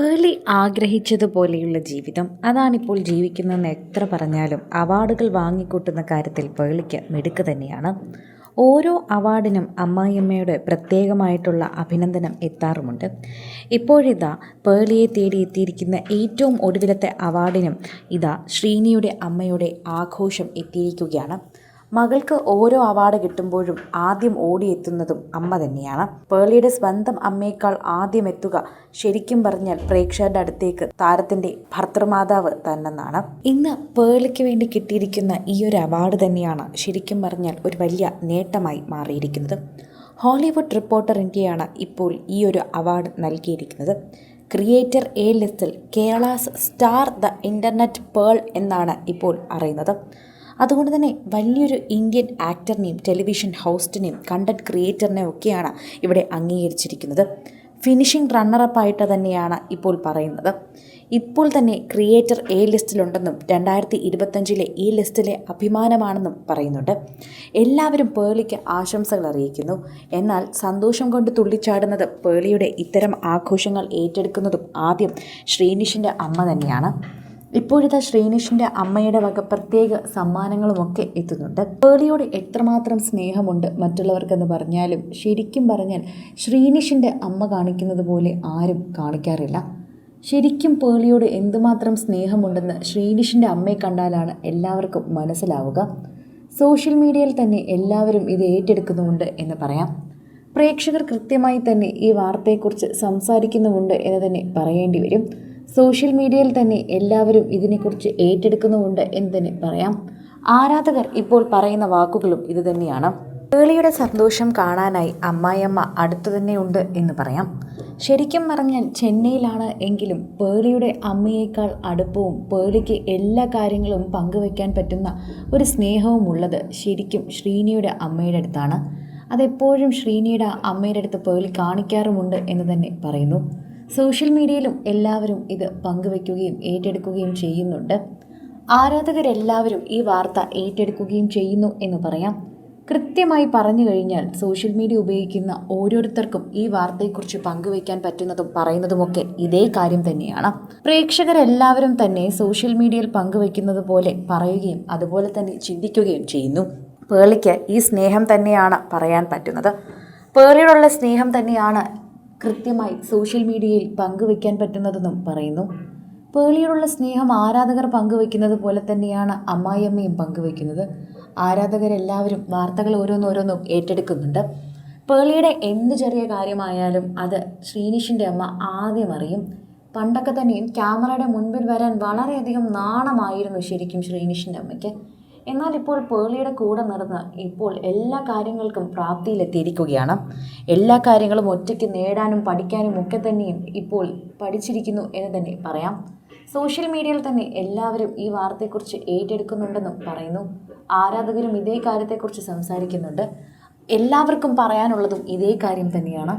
പേളി ആഗ്രഹിച്ചതുപോലെയുള്ള ജീവിതം. അതാണിപ്പോൾ ജീവിക്കുന്നതെന്ന് എത്ര പറഞ്ഞാലും അവാർഡുകൾ വാങ്ങിക്കൂട്ടുന്ന കാര്യത്തിൽ പേളിക്ക് മിടുക്ക് തന്നെയാണ്. ഓരോ അവാർഡിനും അമ്മായിയമ്മയുടെ പ്രത്യേകമായിട്ടുള്ള അഭിനന്ദനം എത്താറുമുണ്ട്. ഇപ്പോഴിതാ പേളിയെ തേടി എത്തിയിരിക്കുന്ന ഏറ്റവും ഒടുവിലത്തെ അവാർഡിനും ഇതാ ശ്രീനിയുടെ അമ്മയുടെ ആഘോഷം എത്തിയിരിക്കുകയാണ്. മകൾക്ക് ഓരോ അവാർഡ് കിട്ടുമ്പോഴും ആദ്യം ഓടിയെത്തുന്നതും അമ്മ തന്നെയാണ്. പേളിയുടെ സ്വന്തം അമ്മയേക്കാൾ ആദ്യം എത്തുക ശരിക്കും പറഞ്ഞാൽ പ്രേക്ഷകരുടെ അടുത്തേക്ക് താരത്തിന്റെ ഭർത്തൃമാതാവ് തന്നെന്നാണ്. ഇന്ന് പേളിക്ക് വേണ്ടി കിട്ടിയിരിക്കുന്ന ഈ ഒരു അവാർഡ് തന്നെയാണ് ശരിക്കും പറഞ്ഞാൽ ഒരു വലിയ നേട്ടമായി മാറിയിരിക്കുന്നത്. ഹോളിവുഡ് റിപ്പോർട്ടർ ഇന്ത്യയാണ് ഇപ്പോൾ ഈ ഒരു അവാർഡ് നൽകിയിരിക്കുന്നത്. ക്രിയേറ്റർ എ ലിസ്റ്റിൽ Kerala's star the internet pearl എന്നാണ് ഇപ്പോൾ അറിയുന്നത്. അതുകൊണ്ട് തന്നെ വലിയൊരു ഇന്ത്യൻ ആക്ടറിനെയും ടെലിവിഷൻ ഹോസ്റ്റിനെയും കണ്ടന്റ് ക്രിയേറ്ററിനെയും ഒക്കെയാണ് ഇവിടെ അംഗീകരിച്ചിരിക്കുന്നത്. ഫിനിഷിംഗ് റണ്ണറപ്പായിട്ട് തന്നെയാണ് ഇപ്പോൾ പറയുന്നത്. ഇപ്പോൾ തന്നെ ക്രിയേറ്റർ എ ലിസ്റ്റിലുണ്ടെന്നും രണ്ടായിരത്തി ഇരുപത്തഞ്ചിലെ ഈ ലിസ്റ്റിലെ അഭിമാനമാണെന്നും പറയുന്നുണ്ട്. എല്ലാവരും പേളിക്ക് ആശംസകൾ അറിയിക്കുന്നു. എന്നാൽ സന്തോഷം കൊണ്ട് തുള്ളിച്ചാടുന്നത് പേളിയുടെ ഇത്തരം ആഘോഷങ്ങൾ ഏറ്റെടുക്കുന്നതും ആദ്യം ശ്രീനിഷിന്റെ അമ്മ തന്നെയാണ്. ഇപ്പോഴത്തെ ശ്രീനിഷിന്റെ അമ്മയുടെ വക പ്രത്യേക സമ്മാനങ്ങളുമൊക്കെ എത്തുന്നുണ്ട്. പേളിയോട് എത്രമാത്രം സ്നേഹമുണ്ട് മറ്റുള്ളവർക്കെന്ന് പറഞ്ഞാലും ശരിക്കും പറഞ്ഞാൽ ശ്രീനിഷിന്റെ അമ്മ കാണിക്കുന്നത് പോലെ ആരും കാണിക്കാറില്ല. ശരിക്കും പേളിയോട് എന്തുമാത്രം സ്നേഹമുണ്ടെന്ന് ശ്രീനിഷിന്റെ അമ്മയെ കണ്ടാലാണ് എല്ലാവർക്കും മനസ്സിലാവുക. സോഷ്യൽ മീഡിയയിൽ തന്നെ എല്ലാവരും ഇത് ഏറ്റെടുക്കുന്നുമുണ്ട് എന്ന് പറയാം. പ്രേക്ഷകർ കൃത്യമായി തന്നെ ഈ വാർത്തയെക്കുറിച്ച് സംസാരിക്കുന്നുമുണ്ട് എന്ന് തന്നെ പറയേണ്ടി വരും. സോഷ്യൽ മീഡിയയിൽ തന്നെ എല്ലാവരും ഇതിനെക്കുറിച്ച് ഏറ്റെടുക്കുന്നുമുണ്ട് എന്ന് തന്നെ പറയാം. ആരാധകർ ഇപ്പോൾ പറയുന്ന വാക്കുകളും ഇത് തന്നെയാണ്. കേളിയുടെ സന്തോഷം കാണാനായി അമ്മായിയമ്മ അടുത്തു തന്നെ ഉണ്ട് എന്ന് പറയാം. ശരിക്കും പറഞ്ഞാൽ ചെന്നൈയിലാണ് എങ്കിലും പേളിയുടെ അമ്മയേക്കാൾ അടുപ്പവും പേളിക്ക് എല്ലാ കാര്യങ്ങളും പങ്കുവയ്ക്കാൻ പറ്റുന്ന ഒരു സ്നേഹവും ഉള്ളത് ശരിക്കും ശ്രീനിയുടെ അമ്മയുടെ അടുത്താണ്. അതെപ്പോഴും ശ്രീനിയുടെ അമ്മയുടെ അടുത്ത് പേളി കാണിക്കാറുമുണ്ട് എന്ന് തന്നെ പറയുന്നു. സോഷ്യൽ മീഡിയയിലും എല്ലാവരും ഇത് പങ്കുവയ്ക്കുകയും ഏറ്റെടുക്കുകയും ചെയ്യുന്നുണ്ട്. ആരാധകരെല്ലാവരും ഈ വാർത്ത ഏറ്റെടുക്കുകയും ചെയ്യുന്നു എന്ന് പറയാം. കൃത്യമായി പറഞ്ഞു കഴിഞ്ഞാൽ സോഷ്യൽ മീഡിയ ഉപയോഗിക്കുന്ന ഓരോരുത്തർക്കും ഈ വാർത്തയെക്കുറിച്ച് പങ്കുവയ്ക്കാൻ പറ്റുന്നതും പറയുന്നതുമൊക്കെ ഇതേ കാര്യം തന്നെയാണ്. പ്രേക്ഷകരെല്ലാവരും തന്നെ സോഷ്യൽ മീഡിയയിൽ പങ്കുവയ്ക്കുന്നത് പോലെ പറയുകയും അതുപോലെ തന്നെ ചിന്തിക്കുകയും ചെയ്യുന്നു. പേളിക്ക് ഈ സ്നേഹം തന്നെയാണ് പറയാൻ പറ്റുന്നത്. പേളിയോടുള്ള സ്നേഹം തന്നെയാണ് കൃത്യമായി സോഷ്യൽ മീഡിയയിൽ പങ്കുവയ്ക്കാൻ പറ്റുന്നതെന്നും പറയുന്നു. പേളിയോടുള്ള സ്നേഹം ആരാധകർ പങ്കുവയ്ക്കുന്നത് പോലെ തന്നെയാണ് അമ്മായിയമ്മയും പങ്കുവയ്ക്കുന്നത്. ആരാധകരെല്ലാവരും വാർത്തകൾ ഓരോന്നോരോന്നും ഏറ്റെടുക്കുന്നുണ്ട്. പേളിയുടെ എന്ത് ചെറിയ കാര്യമായാലും അത് ശ്രീനിഷിന്റെ അമ്മ ആദ്യം അറിയും. പണ്ടൊക്കെ തന്നെയും ക്യാമറയുടെ മുൻപിൽ വരാൻ വളരെയധികം നാണമായിരുന്നു ശരിക്കും ശ്രീനിഷിന്റെ അമ്മയ്ക്ക്. എന്നാൽ ഇപ്പോൾ പേളിയുടെ കൂടെ നടന്ന് ഇപ്പോൾ എല്ലാ കാര്യങ്ങൾക്കും പ്രാപ്തിയിലെത്തിയിരിക്കുകയാണ്. എല്ലാ കാര്യങ്ങളും ഒറ്റയ്ക്ക് നേടാനും പഠിക്കാനും ഒക്കെ തന്നെയും ഇപ്പോൾ പഠിച്ചിരിക്കുന്നു എന്ന് തന്നെ പറയാം. സോഷ്യൽ മീഡിയയിൽ തന്നെ എല്ലാവരും ഈ വാർത്തയെക്കുറിച്ച് ഏറ്റെടുക്കുന്നുണ്ടെന്നും പറയുന്നു. ആരാധകരും ഇതേ കാര്യത്തെക്കുറിച്ച് സംസാരിക്കുന്നുണ്ട്. എല്ലാവർക്കും പറയാനുള്ളതും ഇതേ കാര്യം തന്നെയാണ്.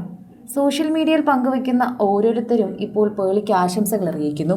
സോഷ്യൽ മീഡിയയിൽ പങ്കുവയ്ക്കുന്ന ഓരോരുത്തരും ഇപ്പോൾ പേളിക്ക് ആശംസകൾ അറിയിക്കുന്നു.